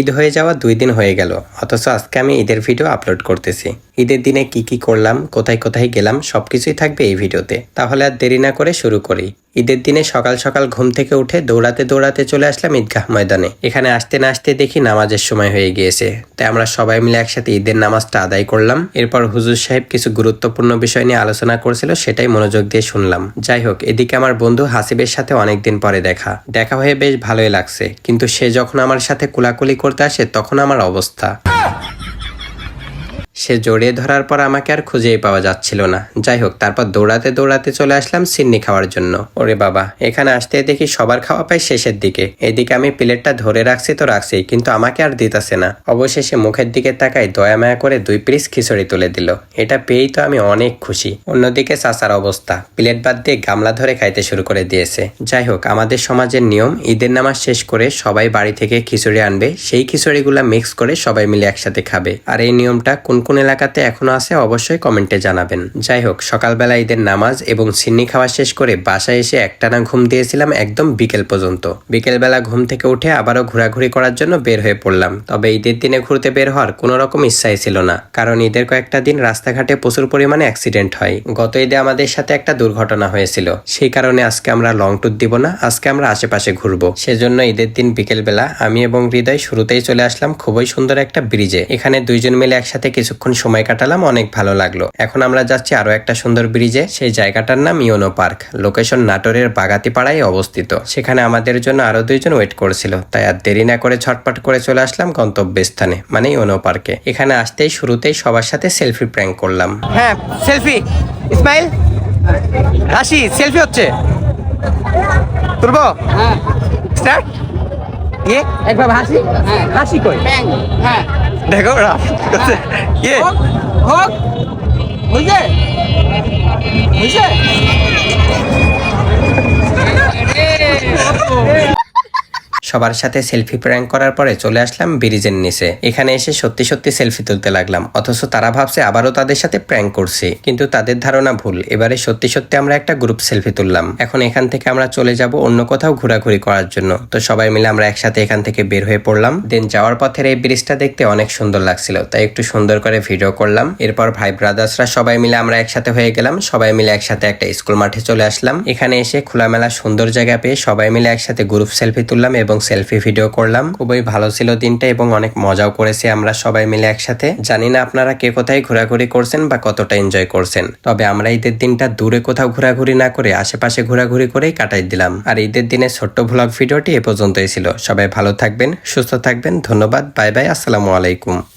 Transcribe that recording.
ঈদ হয়ে যাওয়া দুই দিন হয়ে গেল, অথচ আজকে আমি ঈদের ভিডিও আপলোড করতেছি। ঈদের দিনে কি কি করলাম, কোথায় কোথায় গেলাম, সবকিছুই থাকবে এই ভিডিওতে তাহলে আর দেরি না করে শুরু করি। ঈদের দিনে সকাল সকাল ঘুম থেকে উঠে দৌড়াতে দৌড়াতে চলে আসলাম ঈদগাহ ময়দানে। এখানে আসতে না আসতে দেখি নামাজের সময় হয়ে গিয়েছে। তাই আমরা সবাই মিলে একসাথে ঈদের নামাজটা আদায় করলাম। এরপর হুজুর সাহেব কিছু গুরুত্বপূর্ণ বিষয় নিয়ে আলোচনা করছিল, সেটাই মনোযোগ দিয়ে শুনলাম। যাই হোক, এদিকে আমার বন্ধু হাসিবের সাথে অনেকদিন পরে দেখা। দেখা হয়ে বেশ ভালোই লাগছে। কিন্তু সে যখন আমার সাথে কুলাকুলি করতে আসে তখন আমার অবস্থা। সে জড়িয়ে ধরার পর আমাকে আর খুঁজেই পাওয়া যাচ্ছিল না। যাই হোক, তারপর দৌড়াতে দৌড়াতে চলে আসলাম সিন্নি খাওয়ার জন্য। ওরে বাবা, এখানে আসতে দেখি সবার খাওয়া পাই শেষের দিকে। এদিকে আমি প্লেটটা ধরে রাখছি তো রাখছি, কিন্তু আমাকে আর দিতেছে না। অবশেষে মুখের দিকে তাকাই দয়া মায়া করে দুই পিস খিচুড়ি তুলে দিল। এটা পেয়েই তো আমি অনেক খুশি। অন্যদিকে চাচার অবস্থা, প্লেট বাদ দিয়ে গামলা ধরে খাইতে শুরু করে দিয়েছে। যাই হোক, আমাদের সমাজের নিয়ম, ঈদের নামাজ শেষ করে সবাই বাড়ি থেকে খিচুড়ি আনবে, সেই খিচুড়িগুলা মিক্স করে সবাই মিলে একসাথে খাবে। আর এই নিয়মটা কোন কোন এলাকাতে এখনও আছে, অবশ্যই কমেন্টে জানাবেন। যাই হোক সকালবেলা ঈদের নামাজ এবং সিন্নি খাওয়া শেষ করে বাসায় এসে একটানা ঘুম দিয়েছিলাম একদম বিকেল পর্যন্ত। বিকেলবেলা ঘুম থেকে উঠে আবারও ঘোরাঘুরি করার জন্য বের হয়ে পড়লাম। তবে ঈদের দিনে ঘুরতে বের হওয়ার কোনো রকম ইচ্ছাই ছিল না, কারণ ঈদের কয়েকটা দিন রাস্তাঘাটে প্রচুর পরিমাণে অ্যাক্সিডেন্ট হয়। গত ঈদে আমাদের সাথে একটা দুর্ঘটনা হয়েছিল। সেই কারণে আজকে আমরা লং ট্যুর দিব না, আজকে আমরা আশেপাশে ঘুরবো। সেজন্য ঈদের দিন বিকেলবেলা আমি এবং হৃদয় শুরুতেই চলে আসলাম খুবই সুন্দর একটা ব্রিজে এখানে দুইজন মিলে একসাথে কিছুক্ষণ সময় কাটালাম অনেক ভালো লাগল। এখন আমরা যাচ্ছি আরও একটা সুন্দর ব্রিজে। সেই জায়গাটার নাম ইয়োনো পার্ক। লোকেশন নাটোরের বাগাতিপাড়ায় অবস্থিত। সেখানে আমাদের জন্য আরও দুইজন ওয়েট করছিল। তাই আর দেরি না করে ছটপট করে চলে আসলাম গন্তব্যস্থানে মানে ইয়োনো পার্কে। এখানে আসতেই শুরুতেই সবার সাথে সেলফি প্র্যাঙ্ক করলাম। হ্যাঁ সেলফি। ইসমাইল? হাসি সেলফি হচ্ছে? তুলবো? স্টার্ট? ইয়ে একবার হাসি? হাসি কই? হ্যাঁ। দেখো রাফ। ইয়ে। হোক হোক। বুঝলে বুঝলে সবার সাথে সেলফি প্র্যাঙ্ক করার পরে চলে আসলাম ব্রিজের নিচে। এখানে এসে সত্যি সত্যি সেলফি তুলতে লাগলাম, অথচ তারা ভাবছে আবারও তাদের সাথে প্র্যাঙ্ক করছি। কিন্তু তাদের ধারণা ভুল, এবারে সত্যি সত্যি আমরা একটা গ্রুপ সেলফি তুললাম। এখন এখান থেকে আমরা চলে যাব অন্য কোথাও ঘোরাঘুরি করার জন্য। তো সবাই মিলে আমরা একসাথে এখান থেকে বের হয়ে পড়লাম। দেন যাওয়ার পথের এই ব্রিজটা দেখতে অনেক সুন্দর লাগছিল, তাই একটু সুন্দর করে ভিডিও করলাম। এরপর ভাই ব্রাদার্সরা সবাই মিলে আমরা একসাথে হয়ে গেলাম, সবাই মিলে একসাথে একটা স্কুল মাঠে চলে আসলাম। এখানে এসে খোলামেলা সুন্দর জায়গা পেয়ে সবাই মিলে একসাথে গ্রুপ সেলফি তুললাম এবং সেলফি ভিডিও করলাম। খুবই ভালো ছিল দিনটা এবং অনেক মজাও করেছি আমরা সবাই মিলে একসাথে। জানি না আপনারা কে কোথায় ঘোরাঘুরি করছেন বা কতটা এনজয় করছেন। তবে আমরা ঈদের দিনটা দূরে কোথাও ঘোরাঘুরি না করে আশেপাশে ঘোরাঘুরি করেই কাটাই দিলাম। আর ঈদের দিনে ছোট্ট ভ্লগ ভিডিওটি এ পর্যন্তই ছিল। সবাই ভালো থাকবেন, সুস্থ থাকবেন। ধন্যবাদ, বাই বাই, আসসালামু আলাইকুম।